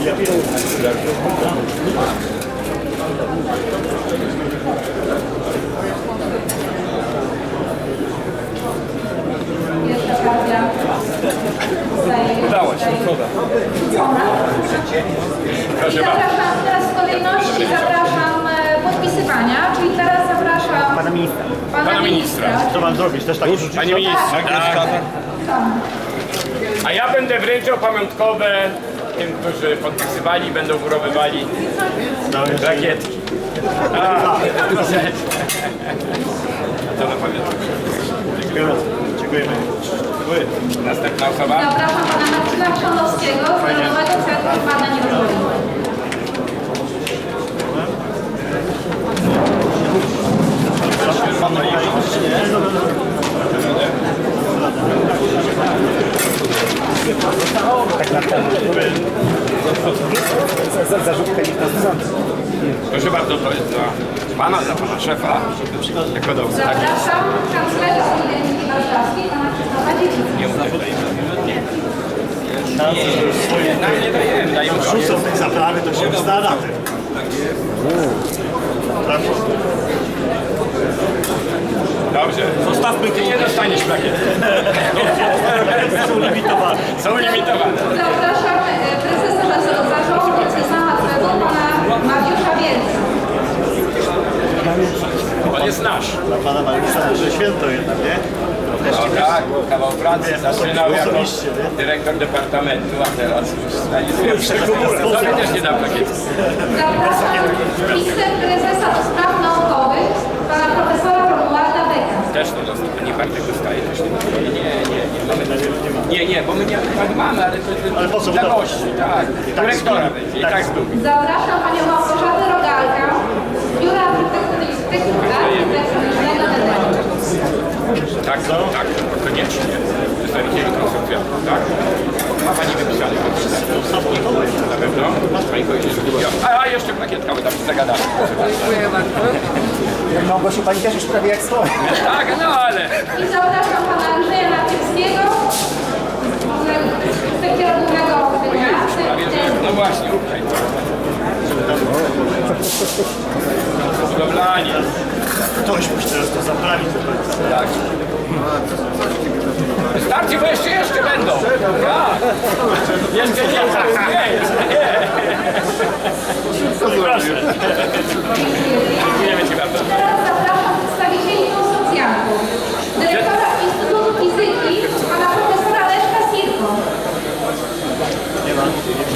Udało się, cuda. Proszę bardzo. Zapraszam teraz w kolejności zapraszam e, podpisywania, czyli teraz zapraszam Pana ministra. Pana ministra. Co mam zrobić? Też tak Panie ministrze, a, a ja będę wręczał pamiątkowe tym, którzy podpisywali, będą górowywali rakietki. A, to na pamiątkę. Dziękuję bardzo. Dziękujemy. Dziękuję. Następna osoba. Zapraszam pana Marcina Chrzanowskiego z Narodowego Centrum Badań Proszę bardzo, to jest dla pana, dla pana szefa. Jako dowód. Tak jest. Zapraszam kanclerza Uniwersytetu Warszawskiej, pana Krzysztofa Dziedzica. Nie uciekaj. swoje Nam nie dajemy, dajemy rzucą tej zaprawy, to się zda na tym. Dobrze. Zostawmy Ty nie dostaniesz plakiety. są limitowane. Są limitowane. Zapraszam e, prezesa za- zarządu Senatu pana Mariusza Bielca. On jest nasz. Dla pana Mariusza że święto jednak, nie? No tak, kawał pracy zaczynał jako dyrektor departamentu, a teraz już stanie się Tobie też nie da plakiety. Zapraszam wiceprezesa do spraw naukowych, pana profesora Romualda Beka. Też to dostanie. Nie Bartek dostaje też nie. Nie, nie, nie. Mamy nie, nie, bo my nie tak mamy, ale to, to Ale po co dla gości, tak. tak Dyrektora będzie i tak tak z- z dupy. Zapraszam panią Małgorzatę Rogalka z Biura Architektury Architektonicznego DDR. Tak, tak, koniecznie. Przedstawicieli konsorcjatu, tak? Ma pani wypisany podpis. Na pewno? Pani powiedzieć, że kupiła. A, a jeszcze plakietka, bo tam się zagadamy. Małgosiu, pani też już prawie jak swoje. Tak, no ale... I zapraszam pana Andrzeja Napiewskiego, inspektora głównego że... No właśnie, tutaj. Budowlanie. Ktoś musi teraz to zaprawić do końca. Tak. Wystarczy, bo jeszcze, jeszcze będą. Tak. Jeszcze nie, nie, jeszcze nie. Proszę. Dziękujemy Ci bardzo. Teraz zapraszam przedstawicieli konsorcjantów. Dyrektora Instytutu Fizyki, pana profesora Leszka Sirko.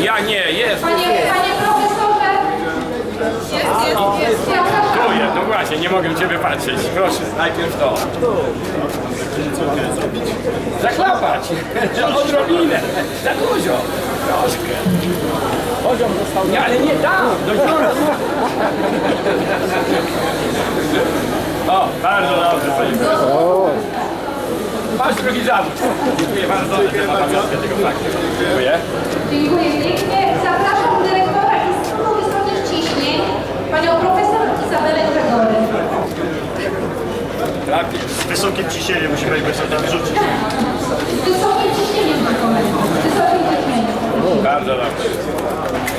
Ja nie, jest. Panie, panie profesorze, jest, jest, jest. Zapraszam. Dziękuję. No właśnie, nie mogę Ciebie patrzeć. Proszę, najpierw to. Zaklapać. Odrobinę. Za dużo. Troszkę. Poziom został. Nie, ale nie tam. Do dziura. O, bardzo dobrze, panie profesorze. Masz drugi zawód. Dziękuję bardzo. Dziękuję bardzo. Tego faktu. Dziękuję. Dziękuję pięknie. Zapraszam dyrektora Instytutu Wysokich Ciśnień, panią profesor Izabelę Gregory. Trafię. Z wysokim ciśnieniem musi pani sobie tam rzucić. Wysokim ciśnieniem na komendę. Wysokim ciśnieniem. Bardzo dobrze.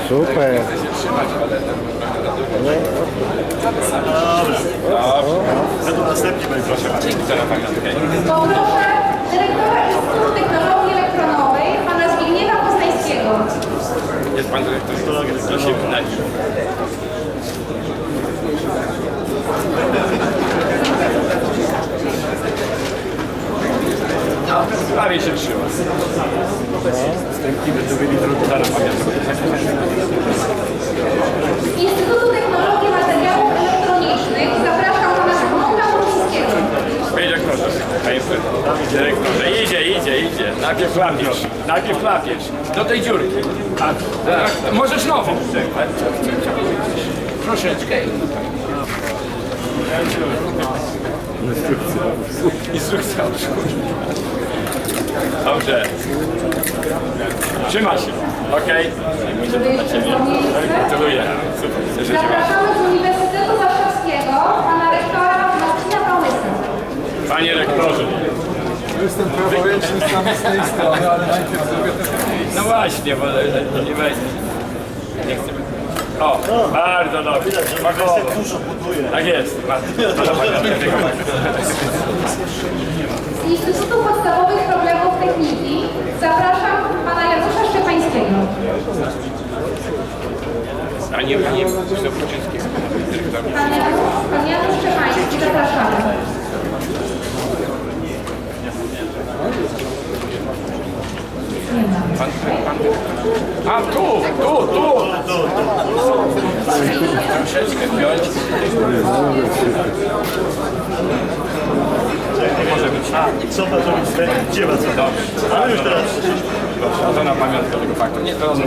Super. Się. Dobra. Dobrze. Będą następni będzie. Proszę pamiątkę. Poproszę dyrektora Instytutu Technologii Elektronowej, pana Zbigniewa Poznańskiego. Jest pan dyrektor. Prosimy na nim. Prawie się trzyma. Stępimy, to byli trudno. Z Instytutu Technologii Materiałów Elektronicznych zapraszam pana Zygmunta Murzyńskiego. Panie dyrektorze, panie dyrektorze, idzie, idzie, idzie. Najpierw lapiesz, najpierw lapiesz. Do tej dziurki. A, tak, możesz nową. Troszeczkę. Instrukcja. Instrukcja obsługi. Dobrze. Trzyma się. Okej. To miejsce. Gratuluję. Super. Cieszę się bardzo. Zapraszamy z Uniwersytetu Warszawskiego pana rektora Marcina Pałysy. Panie rektorze. Jestem praworęczny sam z tej strony, ale najpierw zrobię te No właśnie, bo nie weźmie. Nie chcemy. O, bardzo dobrze. Widać, że Fachowo. uniwersytet dużo buduje. Tak jest. Z Instytutu Podstawowych Problemów Techniki zapraszam pana Janusza Szczepańskiego. A nie, nie. Dyrektor. Pan Janusz, pan Janusz Szczepański, zapraszamy. Pan, pan dyrektor. A tu, tu, tu. Troszeczkę wziąć. Może być. A, Co ma zrobić ten? Gdzie ma co? dobrze. Ale już teraz To na pamiątkę tego faktu. Nie, to on